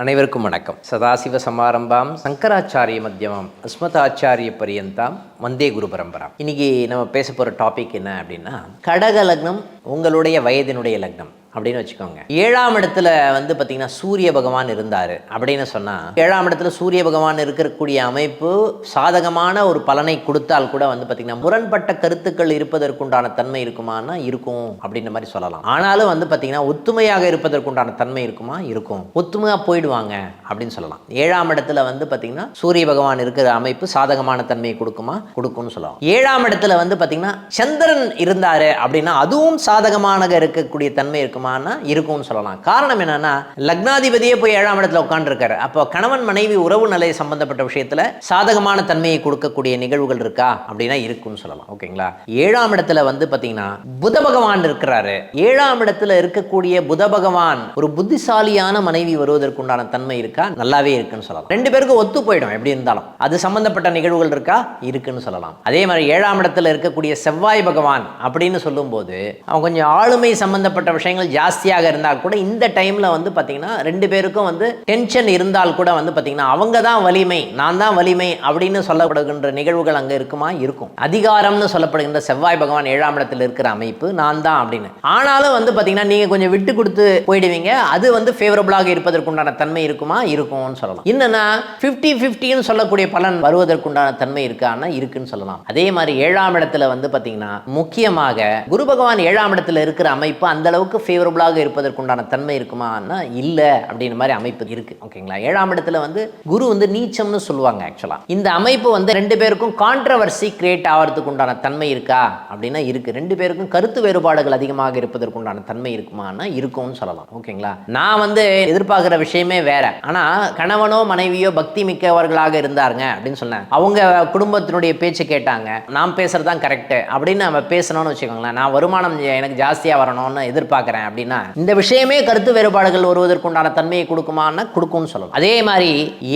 அனைவருக்கும் வணக்கம். சதாசிவ சமாரம்பாம் சங்கராச்சாரிய மத்தியமம் அஸ்மதாச்சாரிய பரியந்தாம் வந்தே குரு பரம்பராம். இன்னைக்கு நம்ம பேச போகிற டாபிக் என்ன அப்படின்னா கடக லக்னம் உங்களுடைய வயதினுடைய லக்னம். அப்படின்னு வச்சுக்கோங்க. ஏழாம் இடத்துல வந்து பார்த்தீங்கன்னா சூரிய பகவான் இருந்தார் அப்படின்னு சொன்னால் ஏழாம் இடத்துல சூரிய பகவான் இருக்கக்கூடிய அமைப்பு சாதகமான ஒரு பலனை கொடுத்தால் கூட வந்து பார்த்தீங்கன்னா முரண்பட்ட கருத்துக்கள் இருப்பதற்குண்டான தன்மை இருக்குமானா இருக்கும் அப்படின்ற மாதிரி சொல்லலாம். ஆனாலும் வந்து பார்த்தீங்கன்னா ஒத்துமையாக இருப்பதற்குண்டான தன்மை இருக்குமா? இருக்கும். ஒத்துமையாக போயிடுவாங்க அப்படின்னு சொல்லலாம். ஏழாம் இடத்துல வந்து பார்த்தீங்கன்னா சூரிய பகவான் இருக்கிற அமைப்பு சாதகமான தன்மையை கொடுக்குமா? கொடுக்கும்னு சொல்லலாம். ஏழாம் இடத்துல வந்து பார்த்தீங்கன்னா சந்திரன் இருந்தார் அப்படின்னா அதுவும் சாதகமாக இருக்கக்கூடிய தன்மை இருக்குமா? இருக்குமானா இருக்கும்னு சொல்லலாம். காரணம் என்னன்னா லக்னாதிபதியே போய் ஏழாம் இடத்துல உட்காந்துருக்காரு அப்போ கணவன் மனைவி உறவு நிலை சம்பந்தப்பட்ட விஷயத்துல சாதகமான தன்மையை கொடுக்கக்கூடிய நிகழ்வுகள் இருக்கா அப்படின்னா இருக்கும்னு சொல்லலாம். ஓகேங்களா? ஏழாம் இடத்துல வந்து பாத்தீங்கன்னா புத பகவான் இருக்கிறாரு. ஏழாம் இடத்துல இருக்கக்கூடிய புத பகவான் ஒரு புத்திசாலியான மனைவி வருவதற்குண்டான தன்மை இருக்கா? நல்லாவே இருக்குன்னு சொல்லலாம். ரெண்டு பேருக்கும் ஒத்து போயிடும் எப்படி இருந்தாலும். அது சம்பந்தப்பட்ட நிகழ்வுகள் இருக்கா? இருக்குன்னு சொல்லலாம். அதே மாதிரி ஏழாம் இடத்துல இருக்கக்கூடிய செவ்வாய் பகவான் அப்படின்னு சொல்லும்போது அவன் கொஞ்சம் ஆளுமை சம்பந்தப்பட்ட விஷயங்கள் ஜாஸ்தியாக இருந்தால் கூட இந்த டைம்ல வந்து பார்த்தீங்கன்னா ரெண்டு பேருக்கும் வந்து டென்ஷன் இருந்தால் கூட வந்து பார்த்தீங்கன்னா அவங்க தான் வலிமை நான் தான் வலிமை அப்படின்னு சொல்லப்படுகின்ற நிகழ்வுகள் அங்கே இருக்குமா? இருக்கும். அதிகாரம்னு சொல்லப்படுகின்ற செவ்வாய் பகவான் ஏழாம் இடத்துல இருக்கிற அமைப்பு நான் தான் அப்படின்னு. ஆனாலும் வந்து பார்த்தீங்கன்னா நீங்கள் கொஞ்சம் விட்டு கொடுத்து போயிடுவீங்க. அது வந்து ஃபேவரபுளாக இருப்பதற்குண்டான தன்மை இருக்குமா? இருக்கும்னு சொல்லலாம். என்னன்னா ஃபிஃப்டி ஃபிஃப்டின்னு சொல்லக்கூடிய பலன் வருவதற்குண்டான தன்மை இருக்கான்னா இருக்குன்னு சொல்லலாம். அதே மாதிரி ஏழாம் இடத்துல வந்து பார்த்தீங்கன்னா முக்கியமாக குரு பகவான் ஏழாம் இடத்துல இருக்கிற அமைப்பு அந்த அளவுக்கு ஃபேவரபுளாக இருப்பதற்குண்டான தன்மை இருக்குமான்னா இல்லை அப்படின்ற மாதிரி அமைப்பு இருக்கு. ஓகேங்களா ஏழாம் இடத்துல வந்து குரு வந்து நீச்சம்னு சொல்லுவாங்க ஆக்சுவலாக இந்த அமைப்பு வந்து ரெண்டு பேருக்கும் கான்ட்ரவர்சி கிரியேட் ஆகிறதுக்கு உண்டான தன்மை இருக்கா? அப்படின்னா இருக்கு. ரெண்டு பேருக்கும் கருத்து வேறுபாடுகள் அதிகமாக இருப்பதற்குண்டான தன்மை இருக்குமானா இருக்கும்னு சொல்லலாம். ஓகேங்களா நான் வந்து எதிர்பார்க்குற விஷயமே வேற. ஆனா கணவனோ மனைவியோ பக்தி மிக்கவர்களாக இருந்தாருங்க அப்படின்னு சொன்னேன். அவங்க குடும்பத்தினுடைய பேச்சு கேட்டாங்க. நான் பேசுறது தான் கரெக்ட் அப்படின்னு நம்ம பேசணும்னு வச்சுக்கோங்களேன். நான் வருமானம் எனக்கு ஜாஸ்தியாக வரணும்னு எதிர்பார்க்குறேன். அப்படின்னா இந்த விஷயமே கருத்து வேறுபாடுகள் வருவதற்குண்டான தன்மையை கொடுக்குமான்னா கொடுக்கும்னு சொல்லலாம். அதே மாதிரி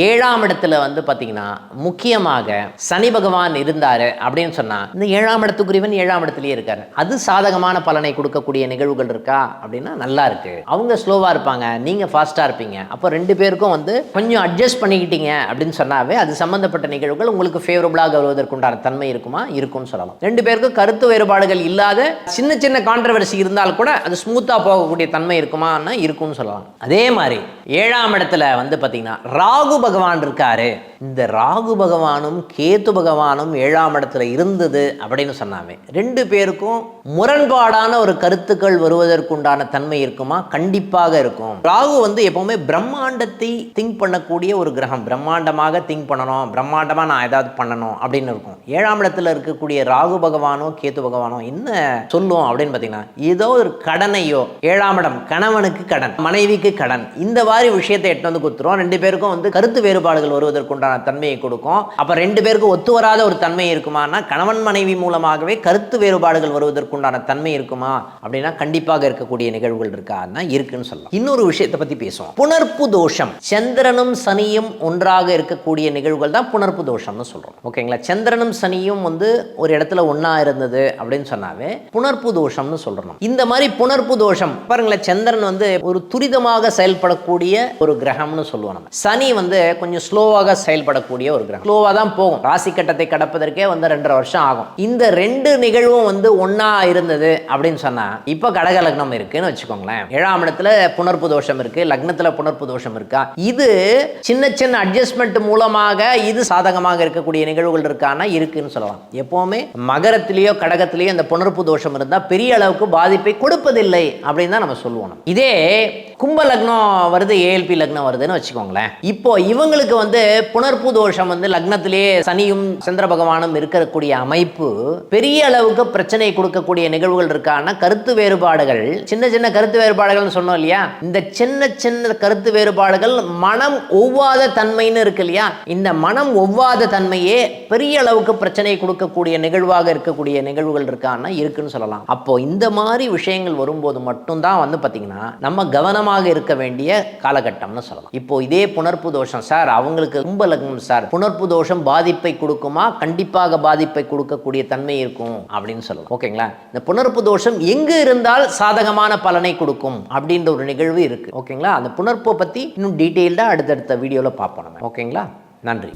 ஏழாம் இடத்துல வந்து பார்த்தீங்கன்னா முக்கியமாக சனி பகவான் இருந்தாரு அப்படின்னு சொன்னா இந்த ஏழாம் இடத்துக்குரியவன் ஏழாம் இடத்துலயே இருக்காரு. அது சாதகமான பலனை கொடுக்கக்கூடிய நிகழ்வுகள் இருக்கா அப்படின்னா நல்லா இருக்கு. அவங்க ஸ்லோவா இருப்பாங்க நீங்க ஃபாஸ்டா இருப்பீங்க. அப்போ ரெண்டு பேருக்கும் வந்து கொஞ்சம் அட்ஜஸ்ட் பண்ணிக்கிட்டீங்க அப்படின்னு சொன்னாவே அது சம்பந்தப்பட்ட நிகழ்வுகள் உங்களுக்கு ஃபேவரபுளாக வருவதற்குண்டான தன்மை இருக்குமா? இருக்கும்னு சொல்லலாம். ரெண்டு பேருக்கும் கருத்து வேறுபாடுகள் இல்லாத சின்ன சின்ன கான்ட்ரவர்சி இருந்தால் கூட அது ஸ்மூத்தா போகக்கூடிய தன்மை இருக்குமான்னா இருக்கும்னு சொல்லலாம். அதே மாதிரி ஏழாம் இடத்துல வந்து பார்த்தீங்கன்னா ராகு பகவான் இருக்காரு. இந்த ராகு பகவானும் கேத்து பகவானும் ஏழாம் இடத்துல இருந்தது அப்படின்னு சொன்னாமே ரெண்டு பேருக்கும் முரண்பாடான ஒரு கருத்துக்கள் வருவதற்குண்டான தன்மை இருக்குமா? கண்டிப்பாக இருக்கும். ராகு வந்து எப்பவுமே பிரம்மாண்டத்தை திங்க் பண்ணக்கூடிய ஒரு கிரகம். பிரம்மாண்டமாக திங்க் பண்ணணும். பிரம்மாண்டமாக நான் ஏதாவது பண்ணணும் அப்படின்னு இருக்கும். ஏழாம் இடத்துல இருக்கக்கூடிய ராகு பகவானோ கேத்து பகவானோ என்ன சொல்லும் அப்படின்னு பார்த்தீங்கன்னா ஏதோ ஒரு கடனையோ ஏழாம் இடம் கணவனுக்கு கடன் மனைவிக்கு கடன். இந்த மாதிரி விஷயத்தை எட்டு வந்து கொடுத்துரும் ரெண்டு பேருக்கும் வந்து கருத்து வேறுபாடுகள் வருவதற்குண்டான தன்மையை கொடுக்கும். அப்போ ரெண்டு பேருக்கும் ஒத்து வராத ஒரு தன்மை இருக்குமானா கணவன் மனைவி மூலமாகவே கருத்து வேறுபாடுகள் வருவதற்குண்டான தன்மை இருக்குமா? அப்படின்னா கண்டிப்பாக இருக்கக்கூடிய நிகழ்வுகள் இருக்காதுன்னா இருக்குன்னு சொல்லலாம். இன்னொரு விஷயத்தை பத்தி பேசுவோம். புணர்ப்பு தோஷம். சந்திரனும் சனியும் ஒன்றாக இருக்கக்கூடிய நிகழ்வுகள் தான் புணர்ப்பு தோஷம்னு சொல்றோம். ஓகேங்களா? சந்திரனும் சனியும் வந்து ஒரு இடத்துல ஒண்ணா இருந்தது அப்படின்னு சொன்னாவே புணர்ப்பு தோஷம்னு சொல்றோம். இந்த மாதிரி புணர்ப்பு தோஷம் பாருங்களேன் சந்திரன் வந்து ஒரு துரிதமாக செயல்படக்கூடிய ஒரு கிரகம்னு சொல்லுவோம் நம்ம. சனி வந்து கொஞ்சம் ஸ்லோவாக செயல்படக்கூடிய ஒரு கிரகம். ஸ்லோவாக தான் போகும். ராசி கட்டத்தை கடப்பதற்கே வந்து ரெண்டரை வருஷம் ஆகும். இந்த ரெண்டு நிகழ்வும் வந்து ஒன்னா இருந்தது அப்படின்னு சொன்னா இப்போ கடக லக்னம் இருக்குன்னு வச்சுக்கோங்களேன். ஏழாம் இடத்துல புணர்ப்பு தோஷம் இருக்கு லக்னத்துல புணர்ப்பு தோஷம் இருக்கா? இது சின்ன சின்ன அட்ஜஸ்ட்மெண்ட் மூலமாக இது சாதகமாக இருக்கக்கூடிய நிகழ்வுகள் இருக்கானா இருக்குன்னு சொல்லலாம். எப்பவுமே மகரத்திலேயோ கடகத்திலேயோ இந்த புணர்ப்பு தோஷம் இருந்தா பெரிய அளவுக்கு பாதிப்பை கொடுப்பதில்லை அப்படின்னு தான் நம்ம சொல்லுவோம். இதே கும்ப லக்னம் வருது ஏஎல்பி லக்னம் வருதுன்னு வச்சுக்கோங்களேன். இப்போ இவங்களுக்கு வந்து புணர்ப்பு தோஷம் வந்து லக்னத்திலேயே சனியும் சந்திர பகவானும் இருக்கக்கூடிய அமைப்பு பெரிய அளவுக்கு பிரச்சனை கொடுக்கக்கூடிய நிகழ்வுகள் இருக்கான கருத்து வேறுபாடுகள். சின்ன சின்ன கருத்து வேறுபாடுகள்னு சொன்னோம் இல்லையா? இந்த சின்ன சின்ன கருத்து வேறுபாடுகள் மனம் ஒவ்வாத தன்மைன்னு இருக்கு இல்லையா? இந்த மனம் ஒவ்வாத தன்மையே பெரிய அளவுக்கு பிரச்சனை கொடுக்கக்கூடிய நிகழ்வாக இருக்கக்கூடிய நிகழ்வுகள் இருக்கான இருக்குன்னு சொல்லலாம். அப்போ இந்த மாதிரி விஷயங்கள் வரும்போது மட்டும் மட்டும்தான் வந்து பார்த்தீங்கன்னா நம்ம கவனமாக இருக்க வேண்டிய காலகட்டம்னு சொல்லலாம். இப்போ இதே புணர்ப்பு தோஷம் சார் அவங்களுக்கு கும்ப லக்னம் சார். புணர்ப்பு தோஷம் பாதிப்பை கொடுக்குமா? கண்டிப்பாக பாதிப்பை கொடுக்கக்கூடிய தன்மை இருக்கும் அப்படின்னு சொல்லலாம். ஓகேங்களா? இந்த புணர்ப்பு தோஷம் எங்கு இருந்தால் சாதகமான பலனை கொடுக்கும் அப்படின்ற ஒரு நிகழ்வு இருக்கு. ஓகேங்களா? அந்த புணர்ப்பை பற்றி இன்னும் டீட்டெயில்டாக அடுத்தடுத்த வீடியோவில் பார்ப்போம் நம்ம. ஓகேங்களா? நன்றி.